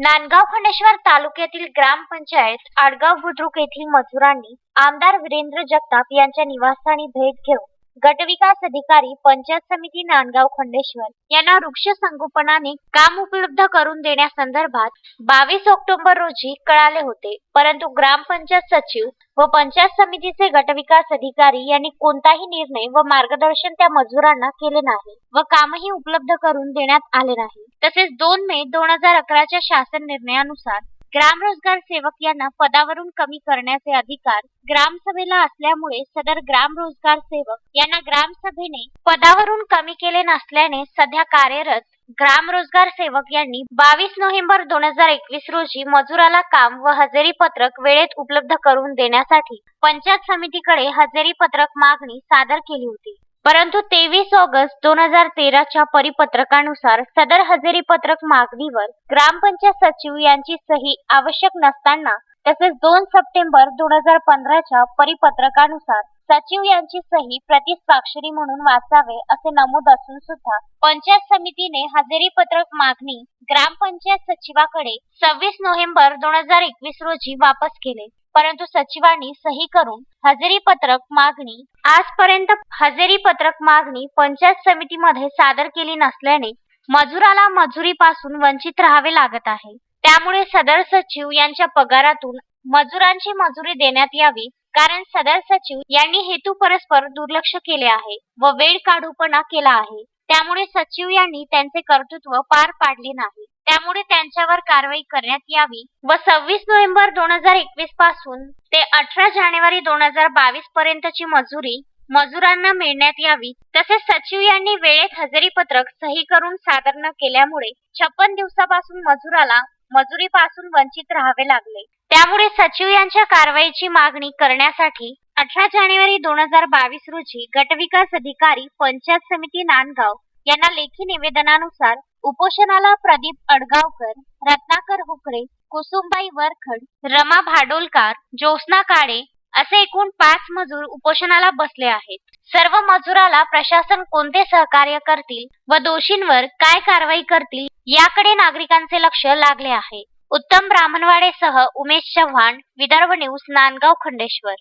नांदगाव खंडेश्वर तालुक्यातील ग्रामपंचायत आडगाव बुद्रुक येथील मजुरांनी आमदार वीरेंद्र जगताप यांच्या निवासस्थानी भेट घेऊन गटविकास अधिकारी पंचायत समिती नांदगाव खंडेश्वर यांना वृक्ष संगोपनाने काम उपलब्ध करून देण्यासंदर्भात बावीस ऑक्टोबर रोजी कळाले होते. परंतु ग्रामपंचायत सचिव व पंचायत समितीचे गटविकास अधिकारी यांनी कोणताही निर्णय व मार्गदर्शन त्या मजुरांना केले नाही व कामही उपलब्ध करून देण्यात आले नाही. तसेच दोन मे दोन हजार अकराच्या शासन निर्णयानुसार ग्रामरोजगार सेवक यांना पदावरून कमी करण्याचे अधिकार ग्रामसभेला असल्यामुळे सदर ग्रामरोजगार सेवक यांना ग्रामसभेने पदावरून कमी केले नसल्याने सध्या कार्यरत ग्रामरोजगार सेवक यांनी बावीस नोव्हेंबर दोन हजार एकवीस रोजी मजुराला काम व हजेरी पत्रक वेळेत उपलब्ध करून देण्यासाठी पंचायत समितीकडे हजेरी पत्रक मागणी सादर केली होती. परंतु तेवीस ऑगस्ट दोन हजार तेराच्या परिपत्रकानुसार सदर हजेरी पत्रक मागणीवर ग्रामपंचायत सचिव यांची सही आवश्यक नसताना तसेच दोन सप्टेंबर दोन हजार पंधराच्या परिपत्रकानुसार सचिव यांची सही प्रतिस्वाक्षरी म्हणून वाचावे असे नमूद असून सुद्धा पंचायत समितीने हजेरी पत्रक मागणी ग्रामपंचायत सचिवाकडे सव्वीस नोव्हेंबर दोन हजार एकवीस रोजी वापस केले. परंतु सचिवांनी सही करून हजेरी पत्रक मागणी आजपर्यंत हजेरी पत्रक मागणी पंचायत समितीमध्ये सादर केली नसल्याने मजुराला मजुरीपासून वंचित राहावे लागत आहे. त्यामुळे सदर सचिव यांच्या पगारातून मजुरांची मजुरी देण्यात यावी कारण सदर सचिव यांनी हेतू परस्पर दुर्लक्ष केले आहे व वेळ काढूपणा केला आहे. त्यामुळे सचिव यांनी त्यांचे कर्तृत्व पार पाडले नाही. त्यामुळे त्यांच्यावर कारवाई करण्यात यावी व सव्वीस नोव्हेंबर दोन हजार एकवीसपासून ते अठरा जानेवारी दोन हजार बावीस पर्यंतची मजुरी मजुरांना मिळण्यात यावी. तसेच सचिव यांनी वेळेत हजेरी पत्रक सही करून सादर न केल्यामुळे छप्पन दिवसापासून मजुराला मजुरीपासून वंचित राहावे लागले. त्यामुळे सचिव यांच्या कारवाईची मागणी करण्यासाठी अठरा जानेवारी दोन हजार बावीस रोजी गटविकास अधिकारी पंचायत समिती नांदगाव यांना लेखी निवेदनानुसार उपोषणाला प्रदीप अडगावकर रत्नाकर हुकरे कुसुमबाई वरखड रमा भाडोलकार ज्योत्ना काळे असे एकूण पाच मजूर उपोषणाला बसले आहेत. सर्व मजुराला प्रशासन कोणते सहकार्य करतील व दोषींवर काय कारवाई करतील याकडे नागरिकांचे लक्ष लागले आहे. उत्तम ब्राह्मणवाडेसह उमेश चव्हाण विदर्भ न्यूज नांदगाव खंडेश्वर.